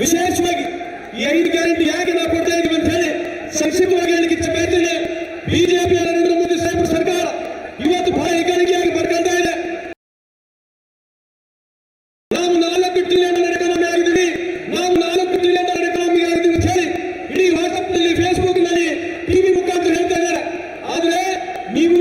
ವಿಶೇಷವಾಗಿ ಈ ಐದು ಗ್ಯಾರಂಟಿ ಯಾಕೆ ನಾವು ಕೊಡ್ತಾ ಇದ್ದೀವಿ ಅಂತ ಹೇಳಿ ಸಂಕ್ಷಿಪ್ತವಾಗಿ ಹೇಳಲಿಕ್ಕೆ ಇಚ್ಛೆ ಬಯಸ್ತೇನೆ ಬಿಜೆಪಿಯ ನರೇಂದ್ರ ಮೋದಿ ಸರ್ಕಾರ ಇವತ್ತು ಬಹಳ ಹೆಗ್ಗಾರಿಕೆಯಾಗಿ ಬರ್ಕೊಳ್ತಾ ಇದೆ. ನಾವು ನಾಲ್ಕು ಟ್ರಿಲಿಯನ್ ಎಕಾನಮಿ ಆಗಿದ್ದೀವಿ. ನಾವು ನಾಲ್ಕು ಟ್ರಿಲಿಯನ್ ಎಕಾನಮಿ ಆಗಿದ್ದೀವಿ ಅಂತ ಹೇಳಿ ಇಡೀ ವಾಟ್ಸಪ್ನಲ್ಲಿ ಫೇಸ್ಬುಕ್ನಲ್ಲಿ ಟಿವಿ ಮುಖಾಂತರ ಹೇಳ್ತಾ ಇದ್ದಾರೆ. ಆದರೆ ನೀವು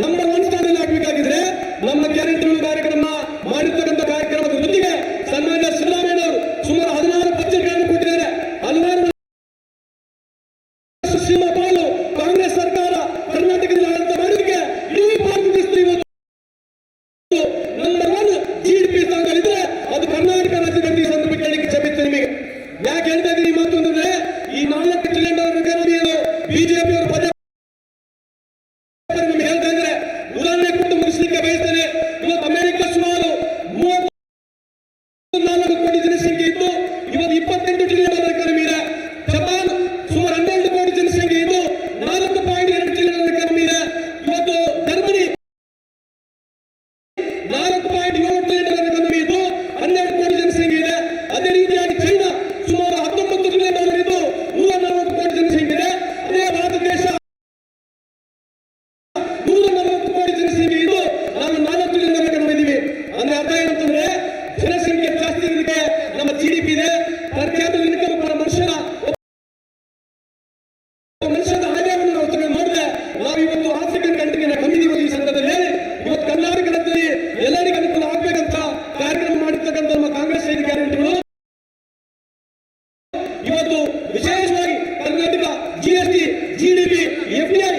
ನಮ್ಮ ಒಂದು ಸ್ಥಾನದಲ್ಲಿ ಆಗ್ಬೇಕಾಗಿದ್ರೆ ನಮ್ಮ ಕೆರೆ ಕಾರ್ಯಕ್ರಮ ಮಾಡಿರ್ತಕ್ಕಂಥ ಕಾರ್ಯಕ್ರಮದ ಜೊತೆಗೆ ಸನ್ಮಾನ್ಯ ಸಿದ್ದರಾಮಯ್ಯ ಅವರು ಸುಮಾರು ಹದಿನಾರು ಬಜೆಟ್ಗಳನ್ನು ಕೊಟ್ಟಿದ್ದಾರೆ. ಹಲವಾರು ಪಾಲು ಕಾಂಗ್ರೆಸ್ ಸರ್ಕಾರ ಕರ್ನಾಟಕದಲ್ಲಿ ಆಡಳಿತ ಮಾಡೋದಕ್ಕೆ ಇಡೀ ಭಾರತದ ದೇಶದಲ್ಲಿ ಇವತ್ತು number one G D P ಅದು ಕರ್ನಾಟಕ ರಾಜ್ಯದಲ್ಲಿ ಸಂದರ್ಭ ಕೇಳಲಿಕ್ಕೆ ಕ್ಷಮಿಸ್ತೀನಿ ನಿಮಗೆ. ಯಾಕೆ ಹೇಳ್ತಾ ಪರಖ್ಯಾತ ಒಬ್ಬ ಮನುಷ್ಯನ ಮನುಷ್ಯನ ಆದಾಯವನ್ನು ನಾವು ಕಡಿಮೆ ಮಾಡಿದೆ ನಾವು ಇವತ್ತು ಆಫ್ರಿಕನ್ ಕಂಟ್ರಿಗೆ ಕಮ್ಮಿದೀವಿ ಈ ಸಂದರ್ಭದಲ್ಲಿ. ಇವತ್ತು ಕರ್ನಾಟಕದಲ್ಲಿ ಎಲ್ಲರಿಗೂ ಅನುಕೂಲ ಆಗ್ಬೇಕಂತ ಕಾರ್ಯಕ್ರಮ ಮಾಡಿರ್ತಕ್ಕಂಥ ನಮ್ಮ ಕಾಂಗ್ರೆಸ್ ಕಾರ್ಯಕರ್ತರು ಇವತ್ತು ವಿಶೇಷವಾಗಿ ಕರ್ನಾಟಕ ಜಿಎಸ್ಟಿ ಜಿಡಿಪಿ ಎಫ್ಡಿಐ